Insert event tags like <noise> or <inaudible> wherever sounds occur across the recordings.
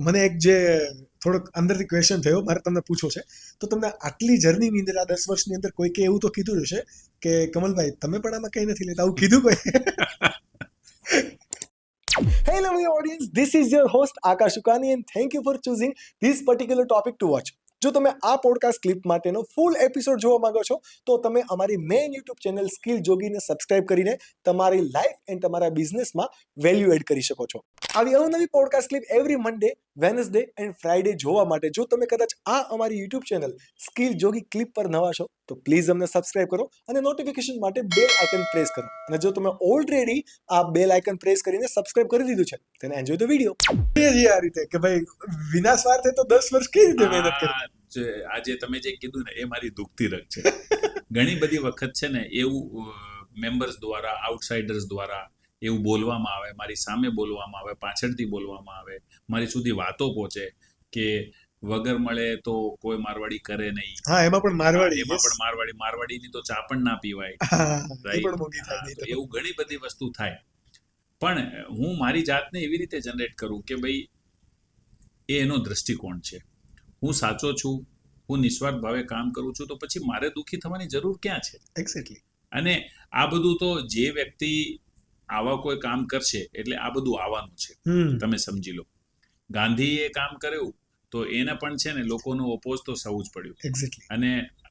મને એક જે થોડોક અંદરથી ક્વેશ્ચન થયો મારે તમને પૂછવો છે તો તમને આટલી જર્નીની અંદર આ દસ વર્ષની અંદર કોઈકે એવું તો કીધું હશે કે કમલભાઈ તમે પણ આમાં કંઈ નથી લેતા આવું કીધું કોઈ <laughs> Hello, my audience. This is your host Akash Ukani, and thank you for choosing this particular topic to watch. જો તમે આ પોડકાસ્ટ ક્લિપ માટેનો ફૂલ એપિસોડ જોવા માંગો છો તો તમે અમારી મેઇન યુટ્યુબ ચેનલ સ્કિલ જોગીને સબસ્ક્રાઇબ કરીને તમારી લાઈફ એન્ડ તમારા બિઝનેસમાં વેલ્યુ એડ કરી શકો છો આવી અવનવી podcast clip every Monday Wednesday and Friday જોવા માટે. જો તમે કદાચ આ અમારી YouTube channel Skill Jogi clip પર નવા છો તો પ્લીઝ અમને સબસ્ક્રાઇબ કરો અને નોટિફિકેશન માટે બેલ આઇકન પ્રેસ કરો. અને જો તમે ઓલરેડી આ બેલ આઇકન પ્રેસ કરીને સબસ્ક્રાઇબ કરી દીધું છે તેને એન્જોય ધ વીડિયો આ રીતે કે ભાઈ વિના સ્વાર્થે તો દસ વર્ષ કેવી રીતે મહેનત કરી આજે તમે જે કીધું ને એ મારી દુખતી રગ છે. ઘણી બધી વખત છે ને એવું મેમ્બર્સ દ્વારા આઉટસાઇડર્સ દ્વારા એવું બોલવામાં આવે મારી સામે બોલવામાં આવે પાછળથી બોલવામાં આવે મારી સુધી વાતો પહોંચે કે વગર મળે તો કોઈ મારવાડી કરે નહીં. હા એમાં પણ મારવાડી એમાં પણ મારવાડી મારવાડીની તો ચા પણ ના પીવાય. એવું ઘણી બધી વસ્તુ થાય. પણ હું મારી જાતને એવી રીતે જનરેટ કરું કે ભાઈ એ એનો દ્રષ્ટિકોણ છે. હું સાચો છું હું નિસ્વાર્થ ભાવે કામ કરું છું તો પછી મારે દુઃખી થવાની જરૂર ક્યાં છે? એક્ઝેક્ટલી અને આ બધું તો જે વ્યક્તિ આવા કોઈ કામ કરશે એટલે આ બધું આવવાનું છે. તમે સમજી લો. ગાંધીએ કામ કર્યું તો એને પણ છે ને લોકોનું ઓપોઝ તો સૌ જ પડ્યું. અને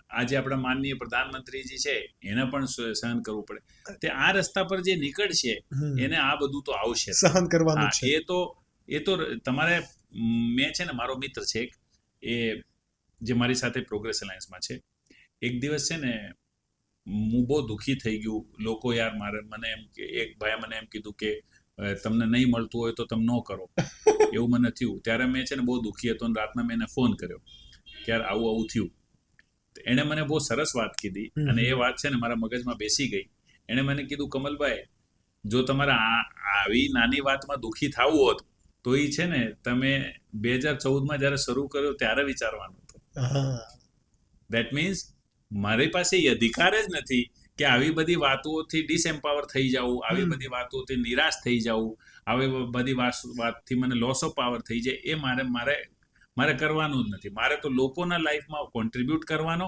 આજે આપણા માનનીય પ્રધાનમંત્રીજી છે એને પણ સહન કરવું પડે. તે આ રસ્તા પર જે નીકળશે એને આ બધું તો આવશે. સહન કરવાનું છે. એ તો એ તો તમારે મેં છે ને મારો મિત્ર છે એક એ જે મારી સાથે પ્રોગ્રેસ અલાયન્સમાં છે. એક દિવસ છે ને હું બહુ દુઃખી થઈ ગયું લોકો યાર મારે મને એમ કે એક ભાઈ મને એમ કીધું કે તમને નહીં મળતું હોય તો તમે ન કરો. <laughs> એવું મને થયું. ત્યારે મેં છે ને બહુ દુઃખી હતો અને રાતના મેં એને ફોન કર્યો કે યાર આવું આવું થયું. એણે મને બહુ સરસ વાત કીધી અને એ વાત છે ને મારા મગજમાં બેસી ગઈ. એણે મને કીધું કમલભાઈ જો તમારે આવી નાની વાતમાં દુઃખી થવું હોત તો એ છે ને તમે બે હજાર ચૌદમાં જ્યારે શરૂ કર્યો ત્યારે વિચારવાનું હતું. દેટ મીન્સ મારી પાસે એ અધિકાર જ નથી કે આવી બધી વાતોથી ડિસએમ્પાવર થઈ જવું આવી બધી વાતોથી નિરાશ થઈ જવું આવી બધી વાતથી મને લોસ ઓફ પાવર થઈ જાય એ મારે મારે મારે કરવાનું જ નથી. મારે તો લોકોના લાઈફમાં કોન્ટ્રીબ્યુટ કરવાનો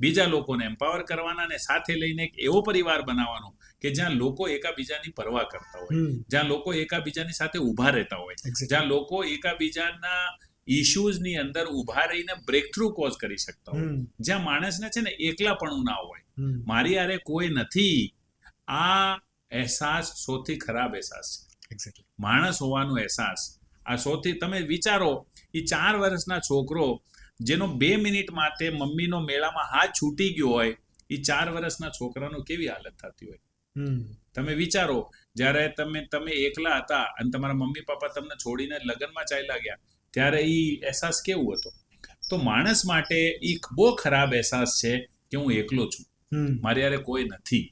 બીજા લોકોને એમ્પાવર કરવાના અને સાથે લઈને એક એવો પરિવાર બનાવવાનો કે જ્યાં લોકો એકાબીજાની પરવા કરતા હોય જ્યાં લોકો એકાબીજાની સાથે ઊભા રહેતા હોય જ્યાં લોકો એકાબીજાના ઇશ્યુઝની અંદર ઊભા રહીને બ્રેક થ્રુ કોઝ કરી શકતા હોય. જ્યાં માણસને છે ને એકલાપણું ના હોય. મારી આરે કોઈ નથી. આ અહેસાસ સૌથી ખરાબ અહેસાસ છે. માણસ હોવાનો અહેસાસ. આ સૌથી તમે વિચારો એ ચાર વર્ષના છોકરો જેનો બે મિનિટ માટે મમ્મીનો મેળામાં હાથ છૂટી ગયો હોય એ ચાર વર્ષના છોકરાનો કેવી હાલત થતી હોય? તમે વિચારો જ્યારે તમે તમે એકલા હતા અને તમારા મમ્મી પપ્પા તમને છોડીને લગ્નમાં ચાલ્યા ગયા ત્યારે એ અહેસાસ કેવું હતો? તો માણસ માટે એ બહુ ખરાબ અહેસાસ છે કે હું એકલો છું. મારી યારે કોઈ નથી.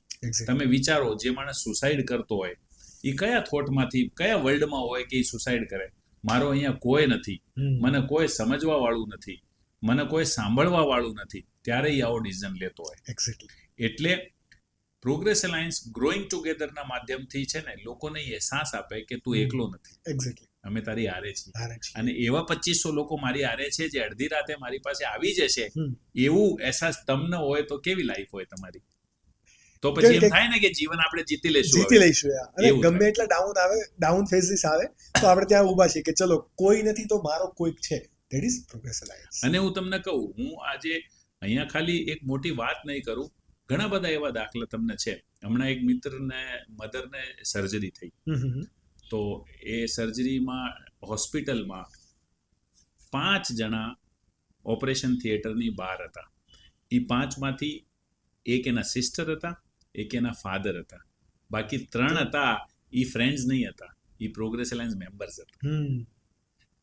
તમે વિચારો જે માણસ સુસાઇડ કરતો હોય એ કયા થોટમાંથી કયા વર્લ્ડમાં હોય કે એ સુસાઇડ કરે? મારો અહીંયા કોઈ નથી. મને કોઈ સમજવા વાળું નથી. મને કોઈ સાંભળવા વાળું નથી. ત્યારે એ આવો ડિસિઝન લેતો હોય. એટલે પ્રોગ્રેસ અલાયન્સ ગ્રોઈંગ ટુગેધરના માધ્યમથી છે ને લોકોને એ અહેસાસ આપે કે તું એકલો નથી. એક્ઝેક્ટલી અમે તારી હારે છીએ. અને એવા પચીસો લોકો મારી હારે છે જે અડધી રાતે મારી પાસે આવી જશે. એવું અહેસાસ તમને હોય તો કેવી લાઈફ હોય તમારી? તો પછી એમ થાય ને કે જીવન આપણે જીતી લેશું જીતી લઈશું અને ગમે એટલા ડાઉન આવે ડાઉન ફેઝિસ આવે તો આપણે ત્યાં ઊભા છીએ કે ચલો કોઈ નથી તો મારો કોઈક છે. ધેટ ઇઝ પ્રોગ્રેસ અને હું તમને કહું હું આજે અહીંયા ખાલી એક મોટી વાત નહીં કરું. ઘણા બધા એવા દાખલા તમને છે. હમણાં એક મિત્રને મધરને સર્જરી થઈ. તો એ સર્જરીમાં હોસ્પિટલમાં પાંચ જણા ઓપરેશન થિયેટરની બહાર હતા. એ પાંચમાંથી એક એના સિસ્ટર હતા એક એના ફાધર હતા. બાકી ત્રણ હતા એ ફ્રેન્ડ્સ નહીં હતા. એ પ્રોગ્રેસ અલાયન્સ મેમ્બર્સ હતા.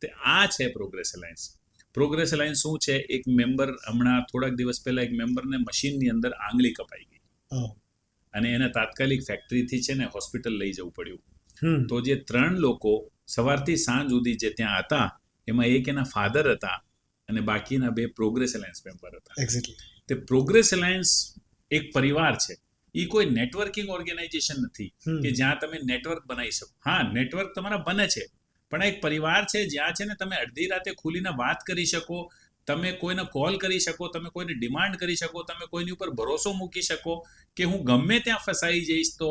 તે આ છે પ્રોગ્રેસ અલાયન્સ પ્રોગ્રેસ અલાયન્સ શું છે? એક મેમ્બર હમણાં થોડાક દિવસ પહેલા એક મેમ્બરને મશીનની અંદર આંગળી કપાઈ ગઈ. અને એને તાત્કાલિક ફેક્ટરીથી છે ને હોસ્પિટલ લઈ જવું પડ્યું. તો જે ત્રણ લોકો સવારથી સાંજ સુધી જે ત્યાં હતા એમાં એક એના ફાધર હતા અને બાકીના બે પ્રોગ્રેસ અલાયન્સ મેમ્બર હતા. એક્ઝેક્ટલી તે પ્રોગ્રેસ અલાયન્સ એક પરિવાર છે. એ કોઈ નેટવર્કિંગ ઓર્ગેનાઇઝેશન નથી કે જ્યાં તમે નેટવર્ક બનાવી શકો. હા નેટવર્ક તમારા બને છે. પણ આ એક પરિવાર છે જ્યાં છે ને તમે અડધી રાતે ખુલીને વાત કરી શકો તમે કોઈને કોલ કરી શકો તમે કોઈને ડિમાન્ડ કરી શકો તમે કોઈની ઉપર ભરોસો મૂકી શકો કે હું ગમે ત્યાં ફસાઈ જઈશ તો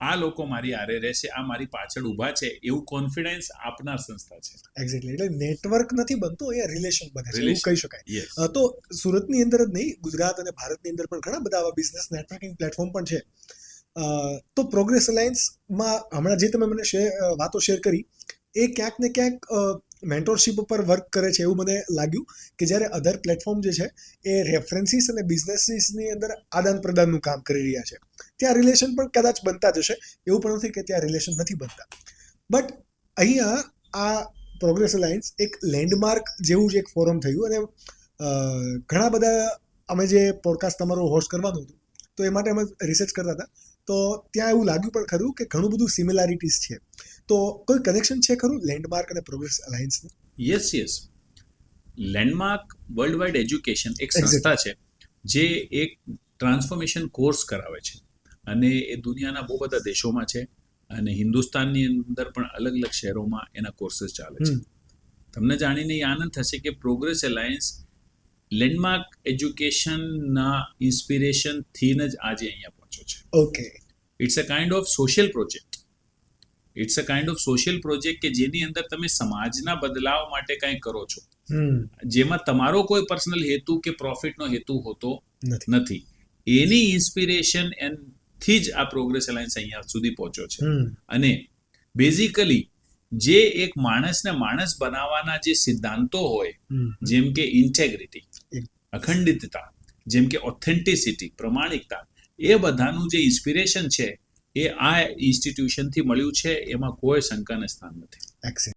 આ લોકો મારી આરે રહેશે આ મારી પાછળ ઊભા છે એવું કોન્ફિડન્સ આપનાર સંસ્થા છે. એક્ઝેક્ટલી એટલે નેટવર્ક નથી બનતું અહીંયા રિલેશન બને છે એવું કહી શકાય. તો સુરતની અંદર જ નહીં ગુજરાત અને ભારતની અંદર પણ ઘણા બધા આવા બિઝનેસ નેટવર્કિંગ પ્લેટફોર્મ પણ છે. તો પ્રોગ્રેસ અલાયન્સમાં હમણાં જે તમે મને વાતો શેર કરી એ ક્યાંક ને ક્યાંક મેન્ટોરશિપ ઉપર વર્ક કરે છે એવું મને લાગ્યું કે જ્યારે અધર પ્લેટફોર્મ જે છે એ રેફરન્સીસ અને બિઝનેસીસની અંદર આદાન પ્રદાનનું કામ કરી રહ્યા છે. ત્યાં રિલેશન પણ કદાચ બનતા જ હશે એવું પણ નથી કે ત્યાં રિલેશન નથી બનતા. બટ અહીંયા આ પ્રોગ્રેસ અલાયન્સ એક લેન્ડમાર્ક જેવું જ એક ફોરમ થયું અને ઘણા બધા અમે જે પોડકાસ્ટ તમારો હોસ્ટ કરવાનું હતું, તો એ માટે અમે રિસર્ચ કરતા હતા. તો ત્યાં એવું લાગ્યું પણ ખરું કે ઘણું બધું સિમિલારિટીઝ છે. તો કોઈ કનેક્શન છે ખરું લેન્ડમાર્ક અને progress અલાયન્સનું yes yes Landmark World Wide education એક સંસ્થા છે જે એક ટ્રાન્સફોર્મેશન કોર્સ કરાવે છે. અને એ દુનિયાના બહુ બધા દેશોમાં છે અને હિન્દુસ્તાનની અંદર પણ અલગ અલગ શહેરોમાં એના કોર્સીસ ચાલે છે. તમને જાણીને એ આનંદ થશે કે પ્રોગ્રેસ એલાયન્સ લેન્ડમાર્ક એજ્યુકેશનના ઇન્સ્પિરેશનથી જ આજે અહીંયા છે okay it's a kind of social project it's a kind of social project કે જેની અંદર તમે સમાજના બદલાવ માટે કંઈક કરો છો. જેમાં તમારો કોઈ પર્સનલ હેતુ કે પ્રોફિટનો હેતુ હોતો નથી. એની ઇન્સ્પિરેશનથી જ આ પ્રોગ્રેસ અલાયન્સ અહીંયા સુધી પહોંચ્યો છે. અને બેઝિકલી જે એક માણસને માણસ બનાવવાના જે સિદ્ધાંતો હોય જેમ કે ઇન્ટેગ્રિટી અખંડિતતા જેમ કે ઓથેન્ટિસિટી પ્રમાણિકતા એ બધાનું જે ઇન્સ્પિરેશન છે, એ આ ઇન્સ્ટિટ્યુશનથી મળ્યું છે, એમાં કોઈ શંકાને સ્થાન નથી.